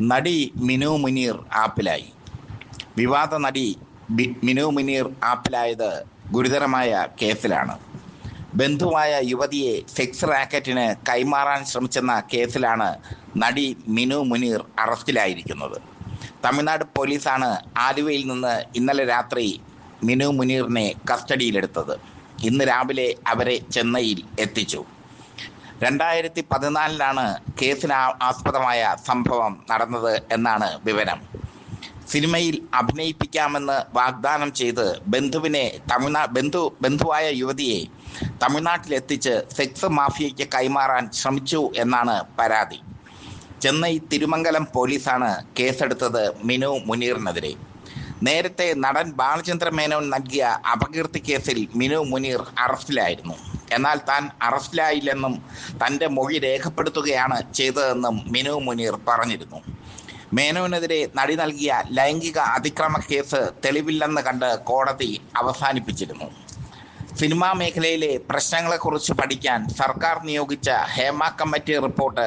നടി മിനു മുനീർ ആപ്പിലായി. വിവാദ നടി മിനു മുനീർ ആപ്പിലായത് ഗുരുതരമായ കേസിലാണ്. ബന്ധുവായ യുവതിയെ സെക്സ് റാക്കറ്റിന് കൈമാറാൻ ശ്രമിച്ചെന്ന കേസിലാണ് നടി മിനു മുനീർ അറസ്റ്റിലായിരിക്കുന്നത്. തമിഴ്നാട് പോലീസാണ് ആലുവയിൽ നിന്ന് ഇന്നലെ രാത്രി മിനു മുനീറിനെ കസ്റ്റഡിയിലെടുത്തത്. ഇന്ന് രാവിലെ അവരെ ചെന്നൈയിൽ എത്തിച്ചു. രണ്ടായിരത്തി പതിനാലിലാണ് കേസിന് ആസ്പദമായ സംഭവം നടന്നത് എന്നാണ് വിവരം. സിനിമയിൽ അഭിനയിപ്പിക്കാമെന്ന് വാഗ്ദാനം ചെയ്ത് ബന്ധുവിനെ തമിഴ്നാ ബന്ധു ബന്ധുവായ യുവതിയെ തമിഴ്നാട്ടിലെത്തിച്ച് സെക്സ് മാഫിയയ്ക്ക് കൈമാറാൻ ശ്രമിച്ചു എന്നാണ് പരാതി. ചെന്നൈ തിരുമംഗലം പോലീസാണ് കേസെടുത്തത് മിനു മുനീറിനെതിരെ. നേരത്തെ നടൻ ബാലചന്ദ്ര മേനോൻ നൽകിയ അപകീർത്തി കേസിൽ മിനു മുനീർ അറസ്റ്റിലായിരുന്നു. എന്നാൽ താൻ അറസ്റ്റിലായില്ലെന്നും തന്റെ മൊഴി രേഖപ്പെടുത്തുകയാണ് ചെയ്തതെന്നും മിനു മുനീർ പറഞ്ഞിരുന്നു. മേനോനെതിരെ നടി നൽകിയ ലൈംഗിക അതിക്രമ കേസ് തെളിവില്ലെന്ന് കണ്ട് കോടതി അവസാനിപ്പിച്ചിരുന്നു. സിനിമാ മേഖലയിലെ പ്രശ്നങ്ങളെക്കുറിച്ച് പഠിക്കാൻ സർക്കാർ നിയോഗിച്ച ഹേമ കമ്മിറ്റി റിപ്പോർട്ട്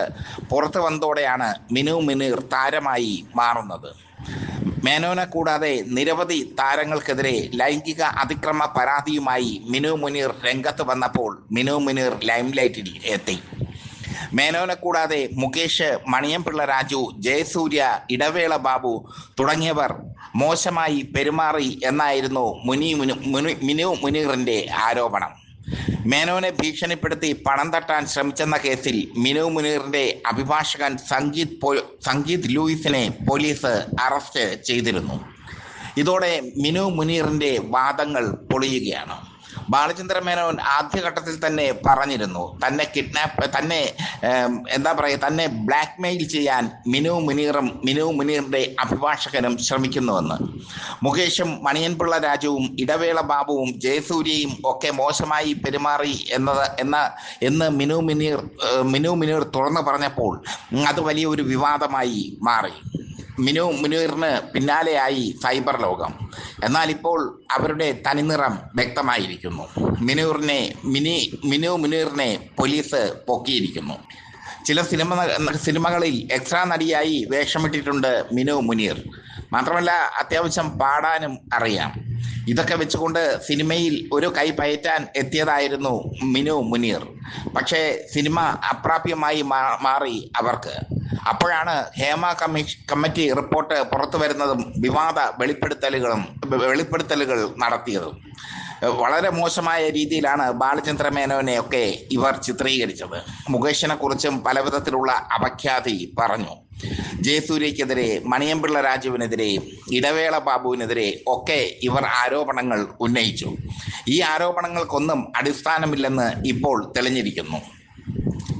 പുറത്തു വന്നതോടെയാണ് മിനു മിനീർ താരമായി മാറുന്നത്. മേനോനെ കൂടാതെ നിരവധി താരങ്ങൾക്കെതിരെ ലൈംഗിക അതിക്രമ പരാതിയുമായി മിനു മുനീർ രംഗത്ത് വന്നപ്പോൾ മിനു മുനീർ ലൈംലൈറ്റിൽ എത്തി. മേനോനെ കൂടാതെ മുകേഷ് മണിയംപിള്ള രാജു ജയസൂര്യ ഇടവേള ബാബു തുടങ്ങിയവർ മോശമായി പെരുമാറി എന്നായിരുന്നു മുനി മുനു- മുനി- മിനു മുനീറിന്റെ ആരോപണം. മേനോനെ ഭീഷണിപ്പെടുത്തി പണം തട്ടാൻ ശ്രമിച്ചെന്ന കേസിൽ മിനു മുനീറിന്റെ അഭിഭാഷകൻ സംഗീത് സംഗീത് ലൂയിസിനെ പോലീസ് അറസ്റ്റ് ചെയ്തിരുന്നു. ഇതോടെ മിനു മുനീറിന്റെ വാദങ്ങൾ പൊളിയുകയാണ്. ബാലചന്ദ്ര മേനോൻ ആദ്യഘട്ടത്തിൽ തന്നെ പറഞ്ഞിരുന്നു തന്നെ കിഡ്നാപ്പ് തന്നെ എന്താ പറയുക തന്നെ ബ്ലാക്ക് മെയിൽ ചെയ്യാൻ മിനു മുനീറും മിനു മുനീറിന്റെ അഭിഭാഷകനും ശ്രമിക്കുന്നുവെന്ന്. മുകേഷും മണിയൻപിള്ള രാജുവും ഇടവേള ബാബുവും ജയസൂര്യയും ഒക്കെ മോശമായി പെരുമാറി എന്നത് എന്ന എന്ന് മിനു മിനീർ മിനു മിനീർ തുറന്നു പറഞ്ഞപ്പോൾ അത് വലിയൊരു വിവാദമായി മാറി. മിനു മുനീറിന് പിന്നാലെയായി സൈബർ ലോകം. എന്നാൽ ഇപ്പോൾ അവരുടെ തനിനിറം വ്യക്തമായിരിക്കുന്നു. മിനൂറിനെ മിനി മിനു മുനീറിനെ പോലീസ് പൊക്കിയിരിക്കുന്നു. ചില സിനിമ സിനിമകളിൽ എക്സ്ട്രാ നടിയായി വേഷമിട്ടിട്ടുണ്ട് മിനു മുനീർ. മാത്രമല്ല അത്യാവശ്യം പാടാനും അറിയാം. ഇതൊക്കെ വെച്ചുകൊണ്ട് സിനിമയിൽ ഒരു കൈ പയറ്റാൻ എത്തിയതായിരുന്നു മിനു മുനീർ. പക്ഷേ സിനിമ അപ്രാപ്യമായി മാറി അവർക്ക്. അപ്പോഴാണ് ഹേമ കമ്മീഷ കമ്മിറ്റി റിപ്പോർട്ട് പുറത്തു വരുന്നതും വിവാദ വെളിപ്പെടുത്തലുകളും വെളിപ്പെടുത്തലുകൾ നടത്തിയതും. വളരെ മോശമായ രീതിയിലാണ് ബാലചന്ദ്ര മേനോനെ ഒക്കെ ഇവർ ചിത്രീകരിച്ചത്. മുകേഷിനെ കുറിച്ചും പലവിധത്തിലുള്ള അപഖ്യാതി പറഞ്ഞു. ജയസൂര്യക്കെതിരെ മണിയമ്പിള്ള രാജുവിനെതിരെ ഇടവേള ബാബുവിനെതിരെ ഒക്കെ ഇവർ ആരോപണങ്ങൾ ഉന്നയിച്ചു. ഈ ആരോപണങ്ങൾക്കൊന്നും അടിസ്ഥാനമില്ലെന്ന് ഇപ്പോൾ തെളിഞ്ഞിരിക്കുന്നു.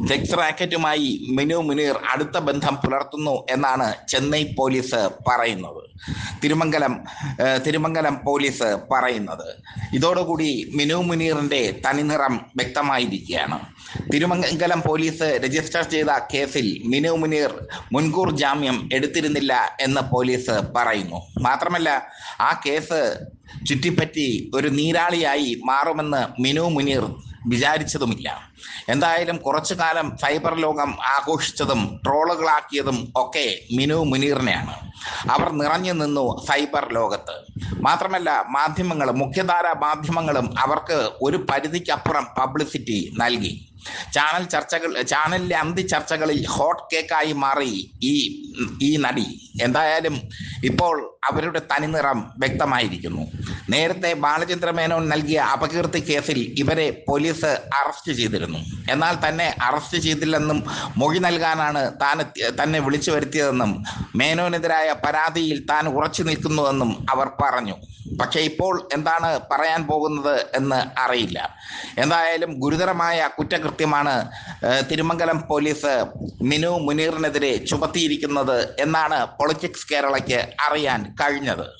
സെക്സ് റാക്കറ്റുമായി മിനു മുനീർ അടുത്ത ബന്ധം പുലർത്തുന്നു എന്നാണ് ചെന്നൈ പോലീസ് പറയുന്നത്. തിരുമംഗലം തിരുമംഗലം പോലീസ് പറയുന്നത്. ഇതോടുകൂടി മിനു മുനീറിന്റെ തനിനിറം വ്യക്തമായിരിക്കുകയാണ്. തിരുമംഗലം പോലീസ് രജിസ്റ്റർ ചെയ്ത കേസിൽ മിനു മുനീർ മുൻകൂർ ജാമ്യം എടുത്തിരുന്നില്ല എന്ന് പോലീസ് പറയുന്നു. മാത്രമല്ല ആ കേസ് ചുറ്റിപ്പറ്റി ഒരു നീരാളിയായി മാറുമെന്ന് മിനു മുനീർ വിചാരിച്ചതുമില്ല. എന്തായാലും കുറച്ചു കാലം സൈബർ ലോകം ആഘോഷിച്ചതും ട്രോളുകളാക്കിയതും ഒക്കെ മിനു മുനീറിനെയാണ്. അവർ നിറഞ്ഞു നിന്നു സൈബർ ലോകത്ത്. മാത്രമല്ല മാധ്യമങ്ങളും മുഖ്യധാര മാധ്യമങ്ങളും അവർക്ക് ഒരു പരിധിക്കപ്പുറം പബ്ലിസിറ്റി നൽകി. ചാനൽ ചർച്ചകൾ ചാനലിലെ അന്തി ചർച്ചകളിൽ ഹോട്ട് കേക്കായി മാറി ഈ ഈ നടി. എന്തായാലും ഇപ്പോൾ അവരുടെ തനിനിറം വ്യക്തമായിരിക്കുന്നു. നേരത്തെ ബാലചന്ദ്ര മേനോൻ നൽകിയ അപകീർത്തി കേസിൽ ഇവരെ പോലീസ് അറസ്റ്റ് ചെയ്തിരുന്നു. എന്നാൽ തന്നെ അറസ്റ്റ് ചെയ്തില്ലെന്നും മൊഴി നൽകാനാണ് താൻ തന്നെ വിളിച്ചു വരുത്തിയതെന്നും മേനോനെതിരായ പരാതിയിൽ താൻ ഉറച്ചു നിൽക്കുന്നുവെന്നും അവർ പറഞ്ഞു. പക്ഷേ ഇപ്പോൾ എന്താണ് പറയാൻ പോകുന്നത് എന്ന് അറിയില്ല. എന്തായാലും ഗുരുതരമായ കുറ്റകൃത്യമാണ് തിരുമംഗലം പോലീസ് മിനു മുനീറിനെതിരെ ചുമത്തിയിരിക്കുന്നത് എന്നാണ് പൊളിറ്റിക്സ് കേരളയ്ക്ക് അറിയാൻ കഴിഞ്ഞത്.